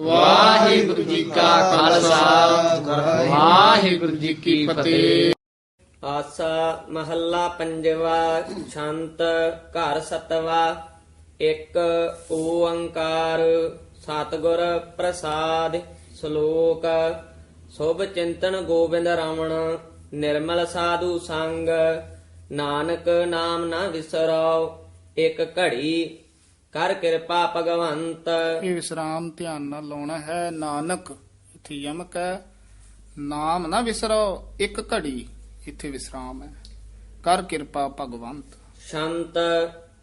ਵਾਹਿਗੁਰੂ ਜੀ ਕਾ ਖਾਲਸਾ। ਵਾਹਿਗੁਰੂ ਜੀ ਕੀ ਫਤਿਹ। ਆਸਾ ਮਹੱਲਾ ਪੰਜਵਾ ਛੰਤ ਘਰ ਸਤਵਾ, ਇੱਕ ਓੰਕਾਰ, ਸਤਿਗੁਰ ਪ੍ਰਸਾਦ ਸ਼ਲੋਕ, ਸੁਭ ਚਿੰਤਨ ਗੋਬਿੰਦ ਰਾਵਣ, ਨਿਰਮਲ ਸਾਧੂ ਸੰਗ, ਨਾਨਕ ਨਾਮ ਨਾ ਵਿਸਰਾਓ, ਇੱਕ ਘੜੀ ਕਰ ਕਿਰਪਾ ਭਗਵੰਤ। ਇਹ ਵਿਸਰਾਮ ਧਿਆਨ ਨਾਲ ਲਾਉਣਾ ਹੈ ਨਾਨਕ ਇੱਥੇ ਯਮਕ ਹੈ। ਨਾਮ ਨਾ ਵਿਸਰੋ ਇੱਕ ਘੜੀ ਇੱਥੇ ਵਿਸਰਾਮ ਹੈ। ਕਰ ਕਿਰਪਾ ਭਗਵੰਤ। ਸ਼ੰਤ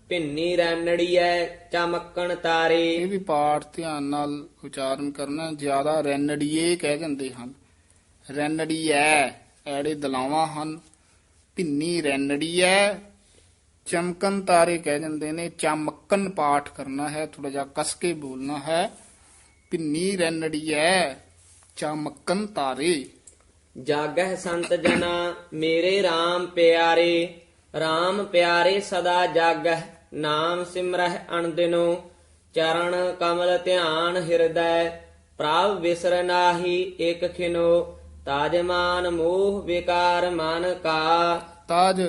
ਭਿੰਨੀ ਰੈਣੜੀਐ ਚਮਕਣ ਤਾਰੇ। ਇਹ ਵੀ ਪਾਠ ਧਿਆਨ ਨਾਲ ਉਚਾਰਨ ਕਰਨਾ ਜ਼ਿਆਦਾ ਰੈਨੜੀਏ ਕਹਿ ਜਾਂਦੇ ਹਨ। ਰੈਨੜੀ ਐ ਐੜੇ ਦਲਾਵਾਂ ਹਨ। ਭਿੰਨੀ ਰੈਨੜੀ ਐ ਚਮਕਨ ਤਾਰੇ ਕਹਿ ਜਾਂਦੇ ਨੇ। ਚਮਕਨ ਪਾਠ ਕਰਨਾ ਹੈ ਥੋੜਾ ਜਿਹਾ ਕਸ ਕੇ ਬੋਲਣਾ ਹੈ। ਭਿੰਨੀ ਰੈਨੜੀ ਐ ਚਮਕਨ ਤਾਰੇ। ਜਾਗਹਿ ਸੰਤ ਜਨਾ ਮੇਰੇ RAM ਪਿਆਰੇ। RAM ਪਿਆਰੇ ਸਦਾ ਜਾਗਹਿ ਨਾਮ ਸਿਮਰਹਿ ਅਣਦਿਨੋ। ਚਰਨ ਕਮਲ ਧਿਆਨ ਹਿਰਦੈ ਪ੍ਰਭ ਵਿਸਰ ਨਾਹੀ ਇਕ ਖਿਨੋ। ਤਾਜਮਾਨ ਮੋਹ ਵਿਕਾਰ ਮਨ ਕਾ। ਤਾਜ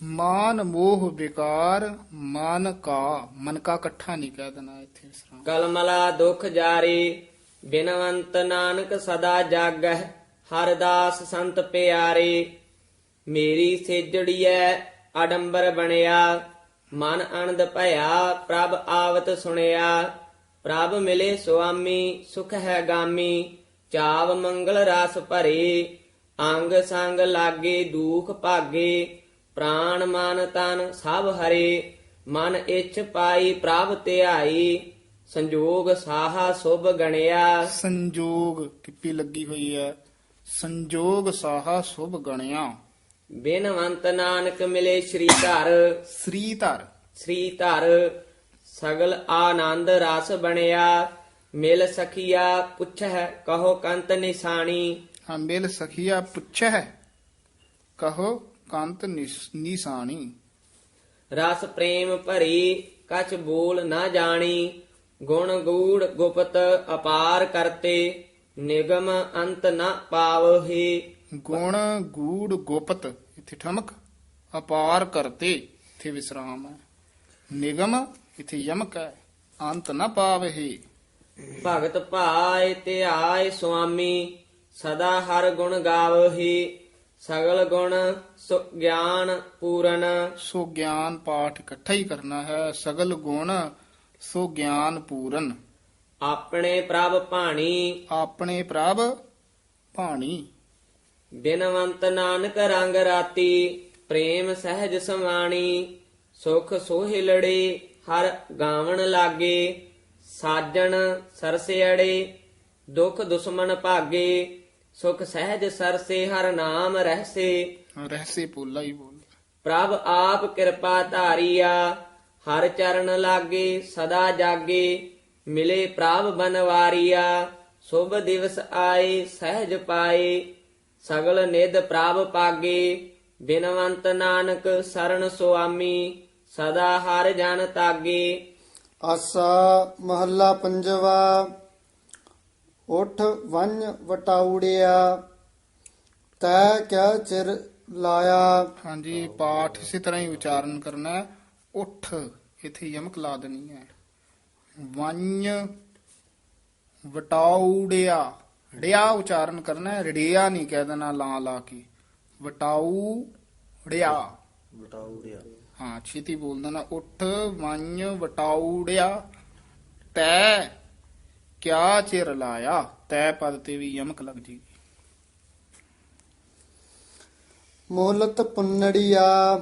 ਮਾਨ ਮੋਹ ਵਿਕਾਰ, ਮਨ ਕਾ ਮਨ ਕਾ ਇਕੱਠਾ ਨਹੀਂ ਕਹਿ ਦੇਣਾ ਇੱਥੇ ਵਿਸਰਾਮ ਕਲਮਲਾ ਦੁਖ ਜਾਰੀ, ਬਿਨਵੰਤ ਨਾਨਕ ਸਦਾ ਜਾਗਹਿ, ਹਰ ਸੰਤ ਪਿਆਰੇ, ਮੇਰੀ ਸੇਜੜੀਐ ਆਡੰਬਰ ਬਣਿਆ, ਮਨ ਅਨੰਦ ਭਇਆ, ਪ੍ਰਭ ਆਵਤ ਸੁਣਿਆ, ਪ੍ਰਭ ਮਿਲੇ ਸੁਆਮੀ, ਸੁਖ ਹੈ ਗਾਮੀ, ਚਾਵ ਮੰਗਲ ਰਸ ਭਰੇ, ਅੰਗ ਸੰਗ ਲਾਗੇ, ਦੁਖ ਭਾਗੇ ਪ੍ਰਾਣ ਮਨ ਤਨ ਸਭ ਹਰੇ ਮਨ ਇੱਛ ਪਾਈ ਪ੍ਰਭ ਧਿਆਈ ਸੰਜੋਗ ਸਾਹਾ ਸੁਭ ਗਣਿਆ। ਸੰਜੋਗ ਟਿੱਪੀ ਲੱਗੀ ਹੋਈ ਹੈ? ਸੰਜੋਗ ਸਾਹਾ ਸੁਭ ਗਣਿਆ। ਬਿਨਵੰਤ ਨਾਨਕ ਮਿਲੇ ਸ੍ਰੀ ਧਰ। ਸ੍ਰੀ ਧਰ। ਸ੍ਰੀ ਧਰ ਸਗਲ ਆਨੰਦ ਰਸ ਬਣਿਆ। ਮਿਲ ਸਖੀਆ ਪੁੱਛੈ ਕਹੋ ਕੰਤ ਨਿਸ਼ਾਨੀ। ਹਾਂ ਮਿਲ ਸਖੀਆ ਪੁੱਛੈ ਕਹੋ ਕੰਤ ਨਿਸ- ਨਿਸ਼ਾਨੀ ਰਸ ਪ੍ਰੇਮ ਭਰੀ ਕਛ ਬੋਲ ਨਾ ਜਾਣੀ ਗੁਣ ਗੂੜ ਗੁਪਤ ਅਪਾਰ ਕਰਤੇ ਨਿਗਮ ਅੰਤ ਨ ਪਾਵਹੀ। ਗੁਣ ਗੂੜ ਗੁਪਤ ਇੱਥੇ ਠਮਕ ਅਪਾਰ ਕਰਤੇ ਇੱਥੇ ਵਿਸਰਾਮ ਹੈ। ਨਿਗਮ ਇੱਥੇ ਯਮਕ ਹੈ ਅੰਤ ਨਾ ਪਾਵਹੀ। ਭਗਤ ਭਾਇ ਧਿਆਇ ਸੁਆਮੀ ਸਦਾ ਹਰ ਗੁਣ ਗਾਵਹੀ। ਸਗਲ ਗੁਣ ਸੁ ਗਿਆਨ ਪੂਰਨ। ਸੋ ਗਿਆਨ ਪਾਠ ਇਕੱਠਾ ਹੀ ਕਰਨਾ ਹੈ। ਸਗਲ ਗੁਣ ਸੋ ਗਿਆਨ ਪੂਰਨ। ਆਪਣੇ ਪ੍ਰਭ ਭਾਣੀ। ਆਪਣੇ ਪ੍ਰਭ ਭਾਣੀ। ਬਿਨਵੰਤ ਨਾਨਕ ਰੰਗ ਰਾਤੀ ਪ੍ਰੇਮ ਸਹਿਜ ਸਮਾਣੀ ਸੁਖ ਸੋਹਿ ਲੜੇ ਹਰ ਗਾਵਣ ਲਾਗੇ। ਸਾਜਣ ਸਰਸਿਆੜੇ ਦੁਖ ਦੁਸ਼ਮਨ ਭਾਗੇ। ਸੁਖ ਸਹਿਜ ਸਰਸੇ ਹਰ ਨਾਮ ਰਹਿਸੇ। ਰਹਿਸੇ ਪੋਲਾ ਹੀ ਬੋਲ। ਪ੍ਰਭ ਆਪ ਕਿਰਪਾ ਧਾਰੀਆ ਹਰ ਚਰਨ ਲਾਗੇ ਸਦਾ ਜਾਗੇ ਮਿਲੇ ਪ੍ਰਭ ਬਨਵਾਰੀਆ ਸੁਭ ਦਿਵਸ ਆਏ ਸਹਿਜ ਪਾਏ ਸਗਲ ਨਿਧ ਪ੍ਰਭ ਪਾਗੇ ਬਿਨਵੰਤ ਨਾਨਕ ਸਰਣ ਸੁਆਮੀ ਸਦਾ ਹਰ ਜਨ ਤਾਗੇ। ਆਸਾ ਮਹੱਲਾ ਪੰਜਵਾ ਉਠ ਵੰਨ ਵਟਾਉੜਿਆ ਤੈ ਕਿਆ ਚਿਰ ਲਾਇਆ? ਹਾਂਜੀ ਪਾਠ ਇਸੇ ਤਰ੍ਹਾਂ ਹੀ ਉਚਾਰਨ ਕਰਨਾ ਹੈ। ਉਠ ਇੱਥੇ ਯਮਕ ਲਾ ਦੇਣੀ ਹੈ। ਵੰਨ ਵਟਾਉੜਿਆ ੜਿਆ ਉਚਾਰਨ ਕਰਨਾ ਹੈ। ਰੜਿਆ ਨਹੀਂ ਕਹਿ ਦੇਣਾ ਲਾ ਲਾ ਕੇ। ਵਟਾਉ ੜਿਆ ਹਾਂ ਛੇਤੀ ਬੋਲ ਦੇਣਾ। ਉਠ ਵੰਨ ਵਟਾਉੜਿਆ ਤੈ ਕਿਆ ਚਿਰ ਲਾਇਆ? ਤੈ ਪਦ ਤੇ ਵੀ ਯਮਕ ਲੱਗ ਜੀ। ਮੋਲਤ ਪੁੰਨੜੀਆ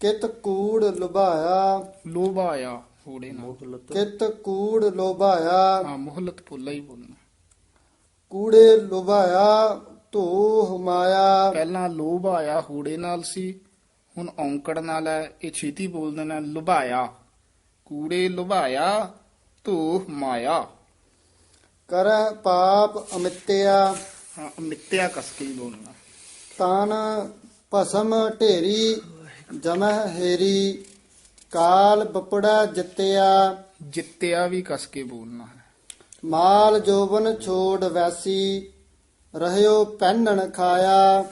ਕਿਤ ਕੂੜ ਲੁਭਾਇਆ? ਲੋਭਾਇਆ ਹੋੜੇ ਨਾਲ। ਕਿਤ ਕੂੜ ਲੋਭਾਇਆ? ਹਾਂ ਮੁਹਲਤ ਭੁੱਲਾ ਹੀ ਬੋਲਣਾ। ਕੂੜੇ ਲੁਭਾਇਆ ਧੋ ਹਮਾਇਆ ਪਹਿਲਾਂ ਲੋਭ ਆਇਆ ਹੂੜੇ ਨਾਲ ਸੀ ਹੁਣ ਔਂਕੜ ਨਾਲ ਹੈ। ਇਹ ਛੇਤੀ ਬੋਲ ਦੇਣਾ ਲੁਭਾਇਆ। ਕੂੜੇ ਲੁਭਾਇਆ ਧੂ ਮਾਇਆ। ਕਰੈ ਪਾਪ ਅਮਿੱਤਿਆ। ਹਾਂ ਮਿੱਤਿਆ ਕਸ ਕੇ ਹੀ ਬੋਲਣਾ। ਤਾਨ ਭਸਮ ਢੇਰੀ ਜਮਹਿ ਹੇਰੀ। ਕਾਲ ਬਪੜਾ ਜਿੱਤਿਆ। ਜਿੱਤਿਆ ਵੀ ਕਸ ਕੇ ਬੋਲਣਾ ਹੈ। ਮਾਲ ਜੋਬਨ ਛੋੜ ਵੈਸੀ ਰਹਿਓ ਪਹਿਨਣ ਖਾਇਆ।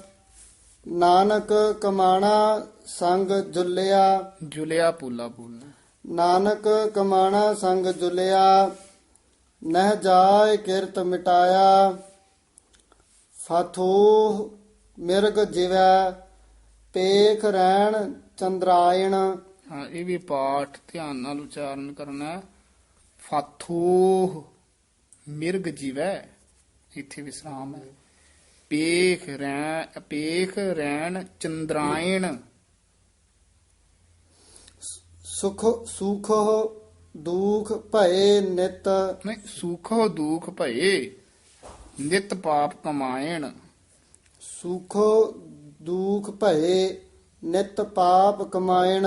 ਨਾਨਕ ਕਮਾਣਾ ਸੰਗ ਜੁਲਿਆ। ਜੁਲਿਆ ਪੂਲਾ ਬੋਲਣਾ। ਨਾਨਕ ਕਮਾਣਾ ਸੰਗ ਜੁਲਿਆ। ਨਹਿ ਜਾਏ ਕਿਰਤ ਮਿਟਾਇਆ ਫਾਥੋ ਮਿਰਗ ਜਿਵੈ ਪੇਖ ਰਹਿਣ ਚੰਦਰਾਇਣ। ਹਾਂ ਇਹ ਵੀ ਪਾਠ ਧਿਆਨ ਨਾਲ ਉਚਾਰਨ ਕਰਨਾ ਹੈ। ਫਾਥੂ ਮਿਰਗ ਜੀਵੈ ਇੱਥੇ ਵਿਸਰਾਮ ਹੈ। ਪੇਖ ਰੈ ਪੇਖ ਰੈਣ ਚੰਦਰਾਇਣ। ਸੁਖ ਸੁਖੋ ਦੁਖ ਭਏ ਨਿਤ। ਨਹੀਂ ਸੁਖੋ ਦੁਖ ਭਏ ਨਿਤ ਪਾਪ ਕਮਾਇਣ। ਸੁਖੋ ਦੁਖ ਭਏ ਨਿਤ ਪਾਪ ਕਮਾਇਣ।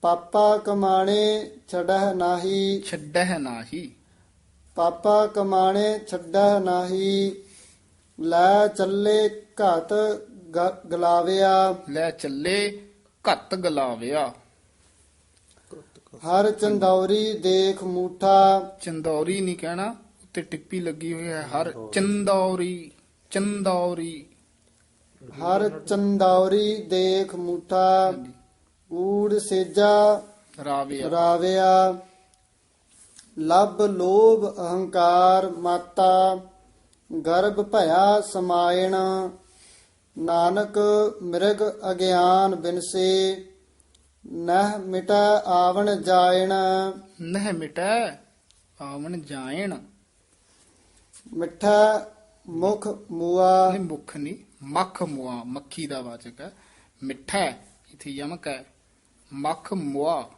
ਪਾਪਾ ਕਮਾਣੇ ਛੜਹਿ ਨਾਹੀ। ਛੱਡਹਿ ਨਾਹੀ। ਪਾਪਾ ਕਮਾਣੇ ਛੱਡਹਿ ਨਾਹੀ। ਲੈ ਚੱਲੇ ਘਾਤ ਗਲਾਵਿਆ। ਲੈ ਚੱਲੇ ਘੱਤ ਗਲਾਵਿਆ। ਹਰ ਚੰਦੌਰੀ ਦੇਖ ਮੂਠਾ। ਚੰਦੌਰੀ ਨਹੀਂ ਕਹਿਣਾ ਉੱਤੇ ਟਿੱਪੀ ਲੱਗੀ ਹੋਈ ਹੈ ਹਰ ਚੰਦੌਰੀ ਚੰਦੌਰੀ। ਹਰ ਚੰਦੌਰੀ ਦੇਖ ਮੂਠਾ। ਊੜ ਸੇਜਾ ਰਾਵਿਆ। ਰਾਵਿਆ। ਲਬ ਲੋਭ ਅਹੰਕਾਰ ਮਾਤਾ। ਗਰਭ ਭਇਆ ਸਮਾਇਣ। ਨਾਨਕ ਮਿਰਗ ਅਗਿਆਨ ਬਿਨਸੇ। ਨਹ ਮਿਟਾ ਆਵਣ ਜਾਇਣ। ਨਹਿ ਮਿਟੈ ਆਵਣ ਜਾਇਣ। ਮਿੱਠਾ ਮੁਖ ਮੂਆ। ਇਹ ਮੁਖ ਨਹੀਂ ਮੱਖ ਮੁਆ ਮੱਖੀ ਦਾ ਵਾਚਕ ਹੈ। ਮਿੱਠਾ ਇੱਥੇ ਯਮਕ ਹੈ। ਮੱਖ ਮੁਆ।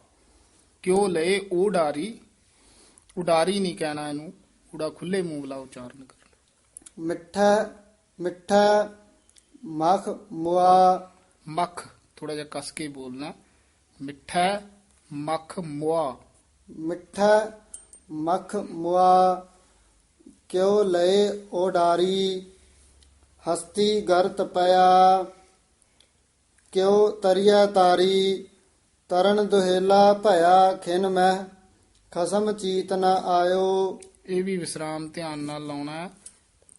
ਕਿਉ ਲਏ ਉਡਾਰੀ ਉਡਾਰੀ ਨਹੀਂ ਕਹਿਣਾ ਇਹਨੂੰ। ਉਡਾ ਖੁੱਲੇ ਮੂੰਹ ਵਾਲਾ ਉਚਾਰਨ ਕਰ ਮਿੱਠਾ ਮਿੱਠਾ ਮਖ ਮੂਆ। ਮੱਖ ਥੋੜਾ ਜਿਹਾ ਕਸ ਕੇ ਬੋਲਣਾ। ਮਿੱਠਾ ਮੱਖ ਮੁਆ। ਮਿੱਠਾ ਮਖ ਮੁਆ ਕਿਉ ਲਏ ਓਡਾਰੀ ਹਸਤੀ ਗਰਤ ਪਿਆ। ਕਿਉ ਤਰਿਆ ਤਾਰੀ ਤਰਨ ਦੁਹੇਲਾ ਭਇਆ ਖਿਨ ਮਹਿ ਖਸਮ ਚੀਤ ਨ ਆਇਓ। ਇਹ ਵੀ ਵਿਸਰਾਮ ਧਿਆਨ ਨਾਲ ਲਾਉਣਾ।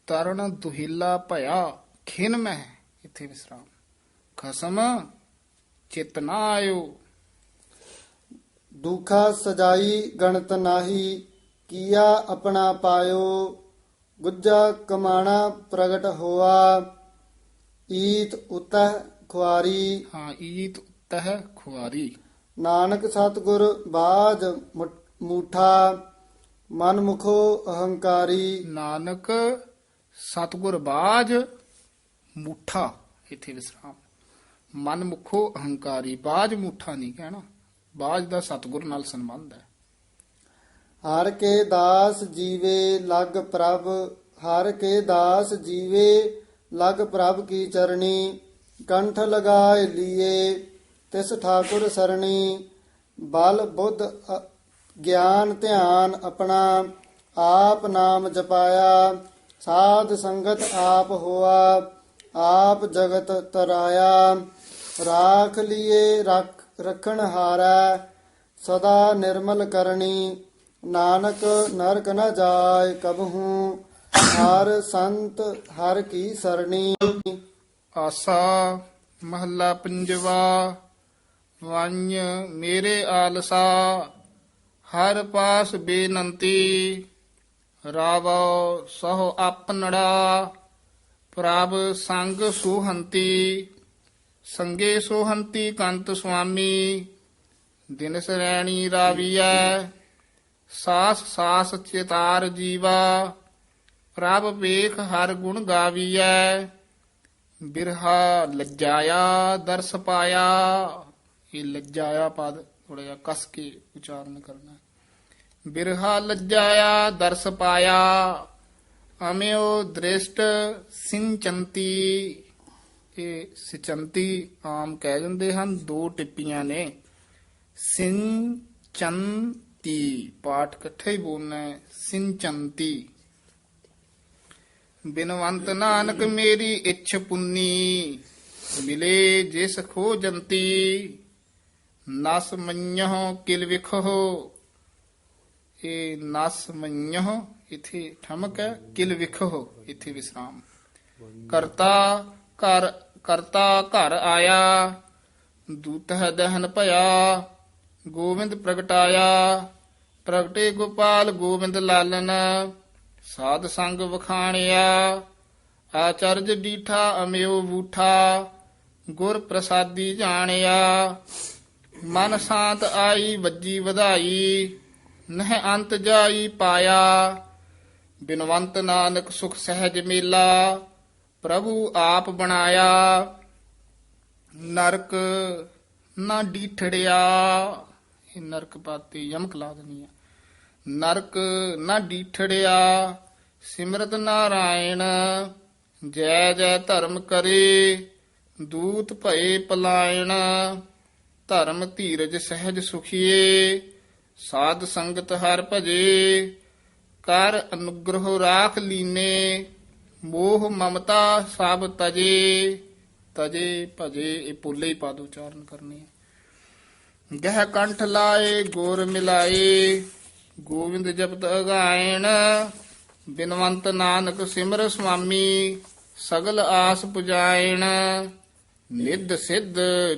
ਤਰਨ ਦੁਹਿਲਾ ਭਇਆ ਖਿਨ ਮਹਿ ਇੱਥੇ ਵਿਸਰਾਮ। ਖਸਮ ਚਿਤ ਨਾ ਆਇਓ। ਦੁਖਾ ਸਜਾਈ ਗਣਤ ਨਾਹੀ ਕੀਆ ਆਪਣਾ ਪਾਇਓ ਗੁੱਜਾ ਕਮਾਣਾ ਪ੍ਰਗਟ ਹੋਆ ਈਤ ਉਤਹ ਖੁਆਰੀ। ਹਾਂ ਈਤ ਤਹ ਖੁਆਰੀ। ਨਾਨਕ ਸਤਿਗੁਰ ਬਾਜ ਮੂਠਾ ਮਨ ਮੁਖੋ ਅਹੰਕਾਰੀ। ਨਾਨਕ ਸਤਗੁਰ ਬਾਜ ਮੁੱਠਾ ਇੱਥੇ ਵਿਸਰਾਮ। ਮਨ ਮੁਖੋ ਅਹੰਕਾਰੀ ਬਾਜ ਮੁੱਠਾ ਨਹੀਂ ਕਹਿਣਾ। ਬਾਜ ਦਾ ਸਤਗੁਰ ਨਾਲ ਸੰਬੰਧ ਹੈ। ਹਰ ਕੇ ਦਾਸ ਜੀਵੇ ਲਗ ਪ੍ਰਭ, ਹਰ ਕੇ ਦਾਸ ਜੀਵੇ ਲਗ ਪ੍ਰਭ ਕੀ ਚਰਣੀ, ਕੰਠ ਲਗਾਏ ਲੀਏ, ਤਿਸ ਠਾਕੁਰ ਸਰਣੀ, ਬਲ ਬੁੱਧ ਗਿਆਨ ਧਿਆਨ ਆਪਣਾ, ਆਪ ਨਾਮ ਜਪਾਇਆ, ਸਾਧ ਸੰਗਤ ਆਪ ਹੋਆ, ਆਪ ਜਗਤ ਤਰਾਇਆ, ਰਾਖ ਲੀਏ, ਰੱਖ ਰਖਣ ਹਾਰੈ, ਸਦਾ ਨਿਰਮਲ ਕਰਨੀ, ਨਾਨਕ ਨਰਕ ਨ ਜਾਏ ਕਬਹੂ, ਹਰ ਸੰਤ ਹਰ ਕੀ ਸਰਣੀ। ਆਸਾ ਮਹੱਲਾ ਪੰਜਵਾ ਵੰਜ ਮੇਰੇ ਆਲਸਾ, ਹਰ ਪਾਸ ਬੇਨੰਤੀ, ਰਾਵੋ ਸਹੁ ਆਪਨੜਾ ਪ੍ਰਭ ਸੰਗ ਸੁਹੰਤੀ। ਸੰਗੇ ਸੁਹੰਤੀ ਕੰਤ ਸੁਆਮੀ ਦਿਨ ਸਰੈਣੀ ਰਾਵੀਐ ਸਾਸ ਸਾਸ ਚਿਤਾਰ ਜੀਵਾ ਪ੍ਰਭ ਵੇਖ ਹਰ ਗੁਣ ਗਾਵੀਐ ਬਿਰਹਾ ਲੱਜਾਇਆ ਦਰਸ ਪਾਇਆ ਇਹ ਲੱਜਾਇਆ ਪਦ ਥੋੜਾ ਜਿਹਾ ਕਸ ਕੇ ਉਚਾਰਨ ਕਰਨਾ ਹੈ। ਬਿਰਹਾ ਲੱਜਾਇਆ ਦਰਸ ਪਾਇਆ ਅਮਿਓ ਦ੍ਰਿਸ਼ਟ ਸਿੰਚੰਤੀ ਇਹ ਸਿਚੰਤੀ ਆਮ ਕਹਿ ਜਾਂਦੇ ਹਨ, ਦੋ ਟਿੱਪੀਆਂ ਨੇ। ਸਿੰਚੰਤੀ ਪਾਠ ਇਕੱਠੇ ਹੀ ਬੋਲਣਾ ਹੈ। ਸਿੰਚੰਤੀ ਬਿਨਵੰਤ ਨਾਨਕ ਮੇਰੀ ਇੱਛ ਪੁੰਨੀ, ਮਿਲੇ ਜਿਸ ਖੋਜੰਤੀ ਨਸ ਮੰਨਹੁ ਕਿਲ ਵਿਖੋ। ਇਹ ਨਸ ਮਈਹ ਇਥੇ ਠਮਕ ਹੈ, ਕਿਲ ਵਿਖੋ, ਇਥੇ ਵਿਸਰਾਮ। ਕਰਤਾ ਘਰ ਕਰਤਾ ਘਰ ਆਇਆ ਦੂਤ ਹੈ ਦਹਨ ਭਇਆ ਗੋਬਿੰਦ ਪ੍ਰਗਟਾਇਆ। ਪ੍ਰਗਟੇ ਗੋਪਾਲ ਗੋਵਿੰਦ ਲਾਲਨ, ਸਾਧ ਸੰਗ ਵਖਾਣਿਆ। ਆਚਰਜ ਡੀਠਾ ਅਮਿਓ ਬੂਠਾ, ਗੁਰ ਪ੍ਰਸਾਦੀ ਜਾਣਿਆ। ਮਨ ਸ਼ਾਂਤ ਆਈ, ਵੱਜੀ ਵਧਾਈ, ਨਹਿ ਅੰਤ ਜਾਈ ਪਾਇਆ। ਬਿਨਵੰਤ ਨਾਨਕ ਸੁਖ ਸਹਿਜ ਮੇਲਾ ਪ੍ਰਭੂ ਆਪ ਬਣਾਇਆ, ਨਰਕ ਨਾ ਡੀਠੜਿਆ। ਇਹ ਨਰਕ ਪਾਤੀ ਯਮਕ ਲਾ ਦੇਣੀ ਹੈ ਨਰਕ ਨਾ ਡੀਠੜਿਆ, ਸਿਮਰਤ ਨਾਰਾਇਣ, ਜੈ ਜੈ ਧਰਮ ਕਰੇ, ਦੂਤ ਭਏ ਪਲਾਇਣ, ਧਰਮ ਧੀਰਜ ਸਹਿਜ ਸੁਖੀਏ, ਸਾਧ ਸੰਗਤ ਹਰ ਭਜੇ, ਕਰ ਅਨੁਗ੍ਰਹ ਰਾਖ ਲੀਨੇ ਮੋਹ ਮਮਤਾ ਸਭ ਤਜੇ ਤਜੇ ਭਜੇ, ਇਹ ਪੁੱਲੇ ਹੀ ਪਦ ਉਚਾਰਨ ਕਰਨੇ ਹੈ। ਗਹਿ ਕੰਠ ਲਾਏ, ਗੋਰ ਮਿਲਾਏ, ਗੋਵਿੰਦ ਜਪਤ ਅਗਾਇਣ, ਬਿਨਵੰਤ ਨਾਨਕ ਸਿਮਰ ਸੁਆਮੀ ਸਗਲ ਆਸ ਪੁਜਾਇਣ, ਨਿੱਧ ਸਿੱਧ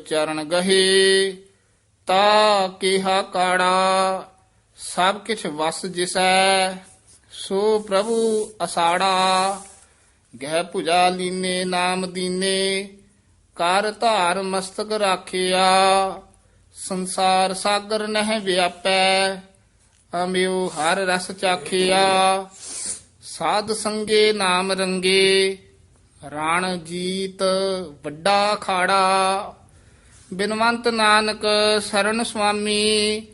ਚਰਨ ਗਹੇ, ਤਾ ਕਿਹਾ ਕਾੜਾ, ਸਭ ਕਿਛ ਵਸ ਜਿਸੈ, ਸੋ ਪ੍ਰਭੂ ਅਸਾੜਾ। ਗਹਿ ਭੁਜਾ ਲੀਨੇ, ਨਾਮ ਦੀਨੇ ਕਰ ਧਾਰ ਮਸਤਕ ਰਾਖਿਆ, ਸੰਸਾਰ ਸਾਗਰ ਨਹਿ ਵਿਆਪੈ ਅਮਿਓ ਹਰ ਰਸ ਚਾਖਿਆ। ਸਾਧ ਸੰਗੇ ਨਾਮ ਰੰਗੇ, ਰਾਣ ਜੀਤ ਵੱਡਾ ਖਾੜਾ। ਬਿਨਵੰਤ ਨਾਨਕ ਸਰਨ ਸੁਆਮੀ,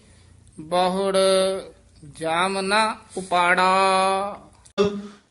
ਬਹੁੜ ਜਾਮ ਨਾ ਉਪਾੜਾ।